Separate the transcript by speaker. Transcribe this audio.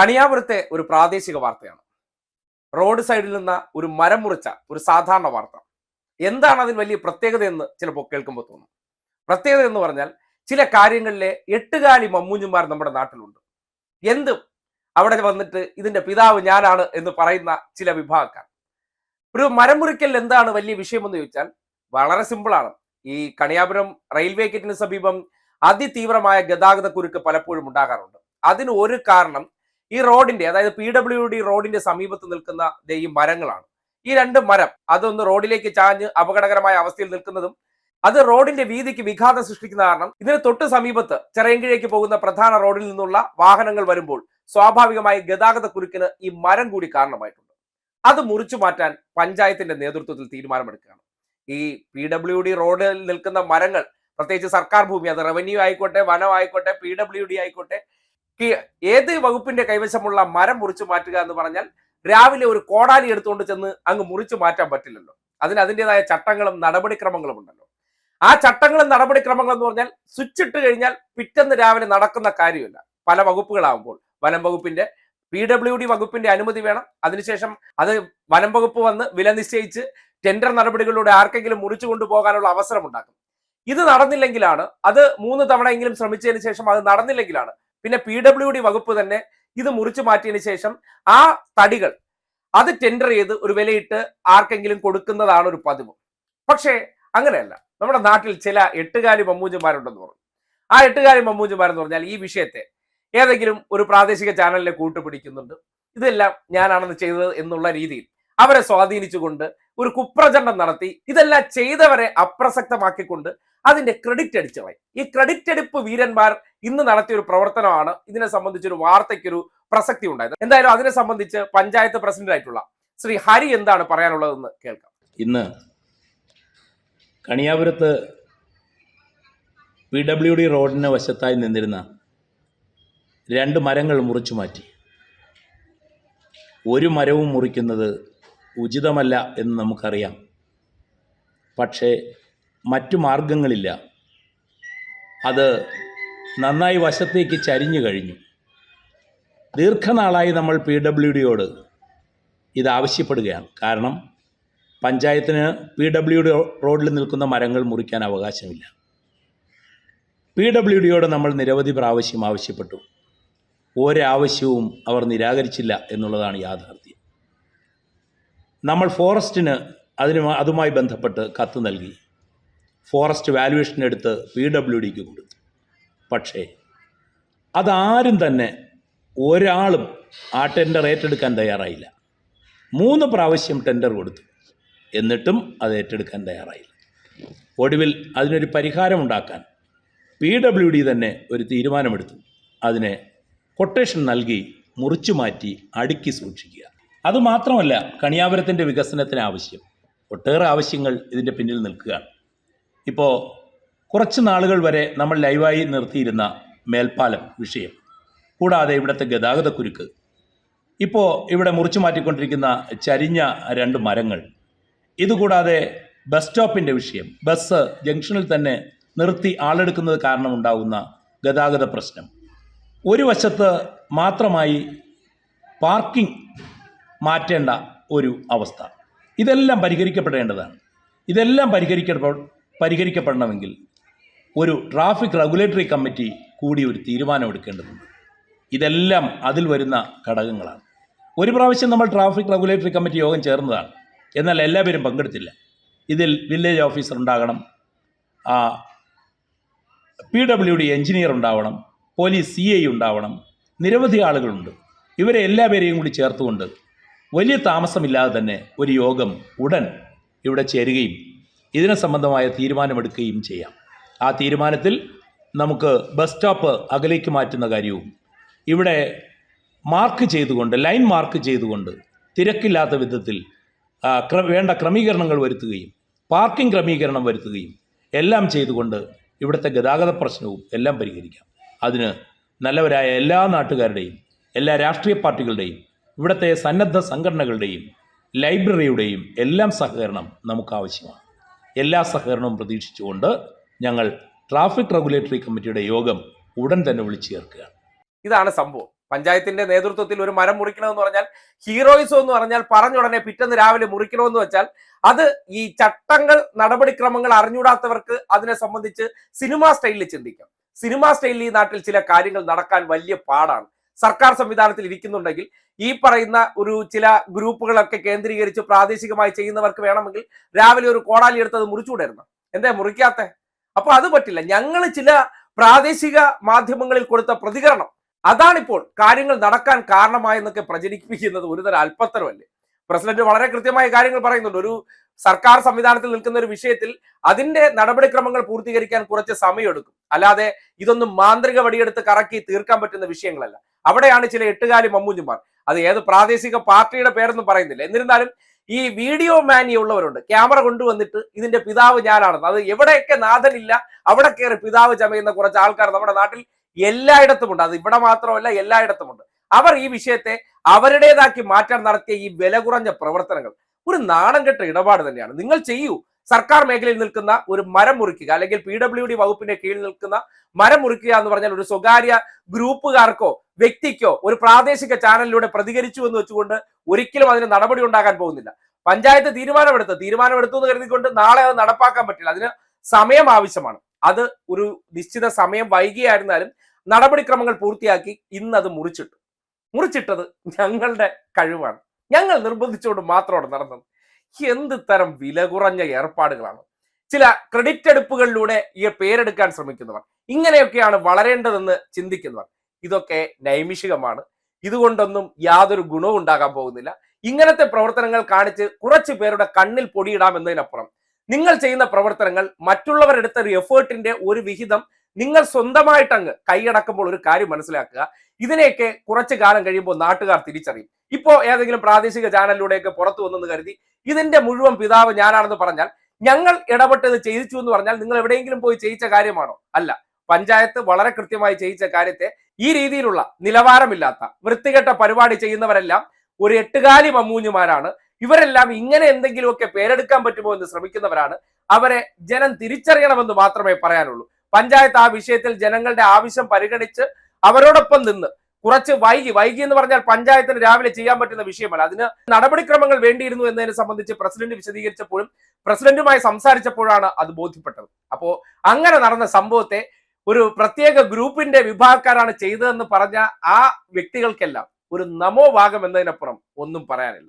Speaker 1: കണിയാപുരത്തെ ഒരു പ്രാദേശിക വാർത്തയാണ്. റോഡ് സൈഡിൽ നിന്ന് ഒരു മരം മുറിച്ച ഒരു സാധാരണ വാർത്ത. എന്താണ് അതിന് വലിയ പ്രത്യേകത എന്ന് ചിലപ്പോൾ കേൾക്കുമ്പോൾ തോന്നും. പ്രത്യേകത എന്ന് പറഞ്ഞാൽ ചില കാര്യങ്ങളിലെ എട്ടുകാലി മമ്മൂഞ്ഞുമാർ നമ്മുടെ നാട്ടിലുണ്ട്. എന്തും അവിടെ വന്നിട്ട് ഇതിന്റെ പിതാവ് ഞാനാണ് എന്ന് പറയുന്ന ചില വിഭാഗക്കാർ. ഒരു മരം മുറിക്കൽ എന്താണ് വലിയ വിഷയമെന്ന് ചോദിച്ചാൽ വളരെ സിമ്പിളാണ്. ഈ കണിയാപുരം റെയിൽവേ ഗേറ്റിന് സമീപം അതിതീവ്രമായ ഗതാഗത കുരുക്ക് പലപ്പോഴും ഉണ്ടാകാറുണ്ട്. അതിന് ഒരു കാരണം ഈ റോഡിന്റെ അതായത് പി ഡബ്ല്യു ഡി റോഡിന്റെ സമീപത്ത് നിൽക്കുന്ന ഈ മരങ്ങളാണ്. ഈ രണ്ട് മരം അതൊന്ന് റോഡിലേക്ക് ചാഞ്ഞ് അപകടകരമായ അവസ്ഥയിൽ നിൽക്കുന്നതും അത് റോഡിന്റെ വീതിക്ക് വിഘാതം സൃഷ്ടിക്കുന്ന കാരണം ഇതിന് തൊട്ട് സമീപത്ത് ചെറയങ്കിഴേക്ക് പോകുന്ന പ്രധാന റോഡിൽ നിന്നുള്ള വാഹനങ്ങൾ വരുമ്പോൾ സ്വാഭാവികമായി ഗതാഗത കുരുക്കിന് ഈ മരം കൂടി കാരണമായിട്ടുണ്ട്. അത് മുറിച്ചു മാറ്റാൻ പഞ്ചായത്തിന്റെ നേതൃത്വത്തിൽ തീരുമാനമെടുക്കുകയാണ്. ഈ പി ഡബ്ല്യു ഡി റോഡിൽ നിൽക്കുന്ന മരങ്ങൾ പ്രത്യേകിച്ച് സർക്കാർ ഭൂമി അത് റവന്യൂ ആയിക്കോട്ടെ വനം ആയിക്കോട്ടെ പി ഡബ്ല്യു ഡി ആയിക്കോട്ടെ ഏത് വകുപ്പിന്റെ കൈവശമുള്ള മരം മുറിച്ചു മാറ്റുക എന്ന് പറഞ്ഞാൽ രാവിലെ ഒരു കോടാലി എടുത്തുകൊണ്ട് ചെന്ന് അങ്ങ് മുറിച്ചു മാറ്റാൻ പറ്റില്ലല്ലോ. അതിന് അതിന്റെതായ ചട്ടങ്ങളും നടപടിക്രമങ്ങളും ഉണ്ടല്ലോ. ആ ചട്ടങ്ങളും നടപടിക്രമങ്ങളും എന്ന് പറഞ്ഞാൽ സ്വിച്ച് ഇട്ട് കഴിഞ്ഞാൽ പിറ്റേന്ന് രാവിലെ നടക്കുന്ന കാര്യമില്ല. പല വകുപ്പുകളാവുമ്പോൾ. വനം വകുപ്പിന്റെ പി ഡബ്ല്യു ഡി വകുപ്പിന്റെ അനുമതി വേണം. അതിനുശേഷം അത് വനം വകുപ്പ് വന്ന് വില നിശ്ചയിച്ച് ടെൻഡർ നടപടികളിലൂടെ ആർക്കെങ്കിലും മുറിച്ചു കൊണ്ടുപോകാനുള്ള അവസരം ഉണ്ടാക്കും. ഇത് നടന്നില്ലെങ്കിലാണ് അത് മൂന്ന് തവണയെങ്കിലും ശ്രമിച്ചതിന് ശേഷം അത് നടന്നില്ലെങ്കിലാണ് പിന്നെ പി ഡബ്ല്യു ഡി വകുപ്പ് തന്നെ ഇത് മുറിച്ചു മാറ്റിയതിന് ശേഷം ആ തടികൾ അത് ടെൻഡർ ചെയ്ത് ഒരു വിലയിട്ട് ആർക്കെങ്കിലും കൊടുക്കുന്നതാണ് ഒരു പതിവ്. പക്ഷേ അങ്ങനെയല്ല. നമ്മുടെ നാട്ടിൽ ചില എട്ടുകാലി മമ്മൂജിമാരുണ്ടെന്ന് പറഞ്ഞു. ആ എട്ടുകാലി മമ്മൂജിമാരെന്ന് പറഞ്ഞാൽ ഈ വിഷയത്തെ ഏതെങ്കിലും ഒരു പ്രാദേശിക ചാനലിനെ കൂട്ടുപിടിക്കുന്നുണ്ട്. ഇതെല്ലാം ഞാനാണെന്ന് ചെയ്തത് എന്നുള്ള രീതിയിൽ അവരെ സ്വാധീനിച്ചുകൊണ്ട് ഒരു കുപ്രചണ്ഡം നടത്തി ഇതെല്ലാം ചെയ്തവരെ അപ്രസക്തമാക്കിക്കൊണ്ട് അതിന്റെ ക്രെഡിറ്റ് അടിച്ചു ഈ ക്രെഡിറ്റ് എടുപ്പ് വീരന്മാർ ഇന്ന് നടത്തിയ ഒരു പ്രവർത്തനമാണ്. ഇതിനെ സംബന്ധിച്ചൊരു വാർത്തയ്ക്കൊരു പ്രസക്തി ഉണ്ടായത്. എന്തായാലും അതിനെ സംബന്ധിച്ച് പഞ്ചായത്ത് പ്രസിഡന്റ് ആയിട്ടുള്ള ശ്രീ ഹരി എന്താണ് പറയാനുള്ളതെന്ന് കേൾക്കാം.
Speaker 2: ഇന്ന് കണിയാപുരത്ത് പി ഡബ്ല്യു ഡി റോഡിന് വശത്തായി നിന്നിരുന്ന രണ്ട് മരങ്ങൾ മുറിച്ചു മാറ്റി. ഒരു മരവും മുറിക്കുന്നത് ഉചിതമല്ല എന്ന് നമുക്കറിയാം. പക്ഷേ മറ്റു മാർഗങ്ങളില്ല അത് നന്നായി വശത്തേക്ക് ചരിഞ്ഞു കഴിഞ്ഞു. ദീർഘനാളായി നമ്മൾ പി ഡബ്ല്യു ഡിയോട് ഇത് ആവശ്യപ്പെടുകയാണ് കാരണം പഞ്ചായത്തിന് പി ഡബ്ല്യു ഡി റോഡിൽ നിൽക്കുന്ന മരങ്ങൾ മുറിക്കാൻ അവകാശമില്ല. പി ഡബ്ല്യു ഡിയോട് നമ്മൾ നിരവധി പ്രാവശ്യം ആവശ്യപ്പെട്ടു. ഒരാവശ്യവും അവർ നിരാകരിച്ചില്ല എന്നുള്ളതാണ് യാഥാർത്ഥ്യം. നമ്മൾ ഫോറസ്റ്റിന് അതിന് അതുമായി ബന്ധപ്പെട്ട് കത്ത് നൽകി. ഫോറസ്റ്റ് വാല്യുവേഷൻ എടുത്ത് പി ഡബ്ല്യു ഡിക്ക് കൊടുത്തു. പക്ഷേ അതാരും തന്നെ ഒരാളും ആ ടെൻഡർ ഏറ്റെടുക്കാൻ തയ്യാറായില്ല. മൂന്ന് പ്രാവശ്യം ടെൻഡർ കൊടുത്തു. എന്നിട്ടും അത് ഏറ്റെടുക്കാൻ തയ്യാറായില്ല. ഒടുവിൽ അതിനൊരു പരിഹാരമുണ്ടാക്കാൻ പി ഡബ്ല്യു ഡി തന്നെ ഒരു തീരുമാനമെടുത്തു. അതിനെ കൊട്ടേഷൻ നൽകി മുറിച്ചു മാറ്റി അടുക്കി സൂക്ഷിക്കുക. അതുമാത്രമല്ല കണിയാപുരത്തിന്റെ വികസനത്തിന് ആവശ്യം. ഒട്ടേറെ ആവശ്യങ്ങൾ ഇതിന്റെ പിന്നിൽ നിൽക്കുകയാണ്. ഇപ്പോൾ കുറച്ച് നാളുകൾ വരെ നമ്മൾ ലൈവായി നിർത്തിയിരുന്ന മേൽപ്പാലം വിഷയം കൂടാതെ ഇവിടുത്തെ ഗതാഗതക്കുരുക്ക് ഇപ്പോൾ ഇവിടെ മുറിച്ചു മാറ്റിക്കൊണ്ടിരിക്കുന്ന ചരിഞ്ഞ രണ്ട് മരങ്ങൾ ഇതുകൂടാതെ ബസ് സ്റ്റോപ്പിന്റെ വിഷയം ബസ് ജംഗ്ഷനിൽ തന്നെ നിർത്തി ആളെടുക്കുന്നത് കാരണമുണ്ടാകുന്ന ഗതാഗത പ്രശ്നം. ഒരു വശത്ത് മാത്രമായി പാർക്കിംഗ് മാറ്റേണ്ട ഒരു അവസ്ഥ. ഇതെല്ലാം പരിഹരിക്കപ്പെടേണ്ടതാണ്. ഇതെല്ലാം പരിഹരിക്കപ്പെ പരിഹരിക്കപ്പെടണമെങ്കിൽ ഒരു ട്രാഫിക് റെഗുലേറ്ററി കമ്മിറ്റി കൂടി ഒരു തീരുമാനമെടുക്കേണ്ടതുണ്ട് ഇതെല്ലാം അതിൽ വരുന്ന ഘടകങ്ങളാണ്. ഒരു പ്രാവശ്യം നമ്മൾ ട്രാഫിക് റെഗുലേറ്ററി കമ്മിറ്റി യോഗം ചേർന്നതാണ്. എന്നാൽ എല്ലാവരും പങ്കെടുത്തില്ല. ഇതിൽ വില്ലേജ് ഓഫീസർ ഉണ്ടാകണം പി ഡബ്ല്യു ഡി എഞ്ചിനീയർ ഉണ്ടാവണം പോലീസ് സി ഐ ഉണ്ടാവണം നിരവധി ആളുകളുണ്ട്. ഇവരെ എല്ലാവരെയും കൂടി ചേർത്തുകൊണ്ട് വലിയ താമസമില്ലാതെ തന്നെ ഒരു യോഗം ഉടൻ ഇവിടെ ചേരുകയും ഇതിനെ സംബന്ധമായ തീരുമാനമെടുക്കുകയും ചെയ്യാം. ആ തീരുമാനത്തിൽ നമുക്ക് ബസ് സ്റ്റോപ്പ് അകലേക്ക് മാറ്റുന്ന കാര്യവും ഇവിടെ മാർക്ക് ചെയ്തുകൊണ്ട് ലൈൻ മാർക്ക് ചെയ്തുകൊണ്ട് തിരക്കില്ലാത്ത വിധത്തിൽ വേണ്ട ക്രമീകരണങ്ങൾ വരുത്തുകയും പാർക്കിംഗ് ക്രമീകരണം വരുത്തുകയും എല്ലാം ചെയ്തുകൊണ്ട് ഇവിടുത്തെ ഗതാഗത പ്രശ്നവും എല്ലാം പരിഹരിക്കാം. അതിന് നല്ലവരായ എല്ലാ നാട്ടുകാരുടെയും എല്ലാ രാഷ്ട്രീയ പാർട്ടികളുടെയും ഇവിടുത്തെ സന്നദ്ധ സംഘടനകളുടെയും ലൈബ്രറിയുടെയും എല്ലാം സഹകരണം നമുക്ക് ആവശ്യമാണ്. എല്ലാ സഹകരണവും പ്രതീക്ഷിച്ചുകൊണ്ട് ഞങ്ങൾ ട്രാഫിക് റെഗുലേറ്ററി കമ്മിറ്റിയുടെ യോഗം ഉടൻ തന്നെ വിളിച്ചു ചേർക്കുകയാണ്
Speaker 1: ഇതാണ് സംഭവം. പഞ്ചായത്തിന്റെ നേതൃത്വത്തിൽ ഒരു മരം മുറിക്കണമെന്ന് പറഞ്ഞാൽ ഹീറോയിസം എന്ന് പറഞ്ഞാൽ പറഞ്ഞുടനെ പിറ്റന്ന് രാവിലെ മുറിക്കണമെന്ന് വെച്ചാൽ അത് ഈ ചട്ടങ്ങൾ നടപടിക്രമങ്ങൾ അറിഞ്ഞൂടാത്തവർക്ക് അതിനെ സംബന്ധിച്ച് സിനിമാ സ്റ്റൈലിൽ ചിന്തിക്കാം. സിനിമാ സ്റ്റൈലിൽ ഈ നാട്ടിൽ ചില കാര്യങ്ങൾ നടക്കാൻ വലിയ പാടാണ്. സർക്കാർ സംവിധാനത്തിൽ ഇരിക്കുന്നുണ്ടെങ്കിൽ ഈ പറയുന്ന ഒരു ചില ഗ്രൂപ്പുകളൊക്കെ കേന്ദ്രീകരിച്ച് പ്രാദേശികമായി ചെയ്യുന്നവർക്ക് വേണമെങ്കിൽ രാവിലെ ഒരു കോടാലി എടുത്തത് മുറിച്ചുകൂടായിരുന്നു എന്താ മുറിക്കാത്ത? അപ്പൊ അത് പറ്റില്ല. ഞങ്ങൾ ചില പ്രാദേശിക മാധ്യമങ്ങളിൽ കൊടുത്ത പ്രതികരണം അതാണിപ്പോൾ കാര്യങ്ങൾ നടക്കാൻ കാരണമായെന്നൊക്കെ പ്രചരിപ്പിക്കുന്നത് ഒരുതരം അല്പത്തരമല്ലേ? പ്രസിഡന്റ് വളരെ കൃത്യമായ കാര്യങ്ങൾ പറയുന്നുണ്ട്. ഒരു സർക്കാർ സംവിധാനത്തിൽ നിൽക്കുന്ന ഒരു വിഷയത്തിൽ അതിന്റെ നടപടിക്രമങ്ങൾ പൂർത്തീകരിക്കാൻ കുറച്ച് സമയമെടുക്കും. അല്ലാതെ ഇതൊന്നും മാന്ത്രിക വടിയെടുത്ത് കറക്കി തീർക്കാൻ പറ്റുന്ന വിഷയങ്ങളല്ല. അവിടെയാണ് ചില എട്ടുകാലി മമ്മൂഞ്ഞുമാർ അത് ഏത് പ്രാദേശിക പാർട്ടിയുടെ പേരൊന്നും പറയുന്നില്ല. എന്നിരുന്നാലും ഈ വീഡിയോ മാനി ഉള്ളവരുണ്ട് ക്യാമറ കൊണ്ടുവന്നിട്ട് ഇതിന്റെ പിതാവ് ഞാനാണെന്ന്. അത് എവിടെയൊക്കെ നാഥനില്ല അവിടെ കയറി പിതാവ് ചമയുന്ന കുറച്ച് ആൾക്കാർ നമ്മുടെ നാട്ടിൽ എല്ലായിടത്തുമുണ്ട്. അത് ഇവിടെ മാത്രമല്ല എല്ലായിടത്തുമുണ്ട്. അവർ ഈ വിഷയത്തെ അവരുടേതാക്കി മാറ്റാൻ നടത്തിയ ഈ വില കുറഞ്ഞ പ്രവർത്തനങ്ങൾ ഒരു നാണം കെട്ട ഇടപാട് തന്നെയാണ്. നിങ്ങൾ ചെയ്യൂ. സർക്കാർ മേഖലയിൽ നിൽക്കുന്ന ഒരു മരം മുറിക്കുക അല്ലെങ്കിൽ പി ഡബ്ല്യു ഡി വകുപ്പിന്റെ കീഴിൽ നിൽക്കുന്ന മരം മുറിക്കുക എന്ന് പറഞ്ഞാൽ ഒരു സ്വകാര്യ ഗ്രൂപ്പുകാർക്കോ വ്യക്തിക്കോ ഒരു പ്രാദേശിക ചാനലിലൂടെ പ്രതികരിച്ചു എന്ന് വെച്ചുകൊണ്ട് ഒരിക്കലും അതിന് നടപടി ഉണ്ടാകാൻ പോകുന്നില്ല. പഞ്ചായത്ത് തീരുമാനമെടുത്ത്. തീരുമാനമെടുത്തു എന്ന് കരുതിക്കൊണ്ട് നാളെ അത് നടപ്പാക്കാൻ പറ്റില്ല. അതിന് സമയം ആവശ്യമാണ്. അത് ഒരു നിശ്ചിത സമയം വൈകിയായിരുന്നാലും നടപടിക്രമങ്ങൾ പൂർത്തിയാക്കി ഇന്ന് അത് മുറിച്ചിട്ടു. മുറിച്ചിട്ടത് ഞങ്ങളുടെ കഴിവാണ്. ഞങ്ങൾ നിർബന്ധിച്ചുകൊണ്ട് മാത്രമാണ് നടന്നത്. എന്ത് തരം വില കുറഞ്ഞ ഏർപ്പാടുകളാണ്. ചില ക്രെഡിറ്റ് എടുപ്പുകളിലൂടെ ഈ പേരെടുക്കാൻ ശ്രമിക്കുന്നവർ ഇങ്ങനെയൊക്കെയാണ് വളരേണ്ടതെന്ന് ചിന്തിക്കുന്നവർ. ഇതൊക്കെ നൈമിഷികമാണ്. ഇതുകൊണ്ടൊന്നും യാതൊരു ഗുണവും ഉണ്ടാകാൻ പോകുന്നില്ല. ഇങ്ങനത്തെ പ്രവർത്തനങ്ങൾ കാണിച്ച് കുറച്ച് പേരുടെ കണ്ണിൽ പൊടിയിടാം എന്നതിനപ്പുറം നിങ്ങൾ ചെയ്യുന്ന പ്രവർത്തനങ്ങൾ മറ്റുള്ളവരെടുത്ത ഒരു എഫേർട്ടിന്റെ ഒരു വിഹിതം നിങ്ങൾ സ്വന്തമായിട്ട് അങ്ങ് കൈയടക്കുമ്പോൾ ഒരു കാര്യം മനസ്സിലാക്കുക. ഇതിനെയൊക്കെ കുറച്ച് കാലം കഴിയുമ്പോൾ നാട്ടുകാർ തിരിച്ചറിയും. ഇപ്പോ ഏതെങ്കിലും പ്രാദേശിക ചാനലിലൂടെയൊക്കെ പുറത്തു വന്നെന്ന് കരുതി ഇതിന്റെ മുഴുവൻ പിതാവ് ഞാനാണെന്ന് പറഞ്ഞാൽ ഞങ്ങൾ ഇടപെട്ടത് ചെയ്യിച്ചു എന്ന് പറഞ്ഞാൽ നിങ്ങൾ എവിടെയെങ്കിലും പോയി ചെയ്യിച്ച കാര്യമാണോ? അല്ല. പഞ്ചായത്ത് വളരെ കൃത്യമായി ചെയ്യിച്ച കാര്യത്തെ ഈ രീതിയിലുള്ള നിലവാരമില്ലാത്ത വൃത്തികെട്ട പരിപാടി ചെയ്യുന്നവരെല്ലാം ഒരു എട്ടുകാലി മമ്മൂഞ്ഞുമാരാണ്. ഇവരെല്ലാം ഇങ്ങനെ എന്തെങ്കിലുമൊക്കെ പേരെടുക്കാൻ പറ്റുമോ എന്ന് ശ്രമിക്കുന്നവരാണ്. അവരെ ജനം തിരിച്ചറിയണമെന്ന് മാത്രമേ പറയാനുള്ളൂ. പഞ്ചായത്ത് ആ വിഷയത്തിൽ ജനങ്ങളുടെ ആവശ്യം പരിഗണിച്ച് അവരോടൊപ്പം നിന്ന് കുറച്ച് വൈകി വൈകി എന്ന് പറഞ്ഞാൽ പഞ്ചായത്തിന് രാവിലെ ചെയ്യാൻ പറ്റുന്ന വിഷയമല്ല. അതിന് നടപടിക്രമങ്ങൾ വേണ്ടിയിരുന്നു എന്നതിനെ സംബന്ധിച്ച് പ്രസിഡന്റ് വിശദീകരിച്ചപ്പോഴും പ്രസിഡന്റുമായി സംസാരിച്ചപ്പോഴാണ് അത് ബോധ്യപ്പെട്ടത്. അപ്പോ അങ്ങനെ നടന്ന സംഭവത്തെ ഒരു പ്രത്യേക ഗ്രൂപ്പിന്റെ വിഭാഗക്കാരാണ് ചെയ്തതെന്ന് പറഞ്ഞ ആ വ്യക്തികൾക്കെല്ലാം ഒരു നമോഭാഗം എന്നതിനപ്പുറം ഒന്നും പറയാനില്ല.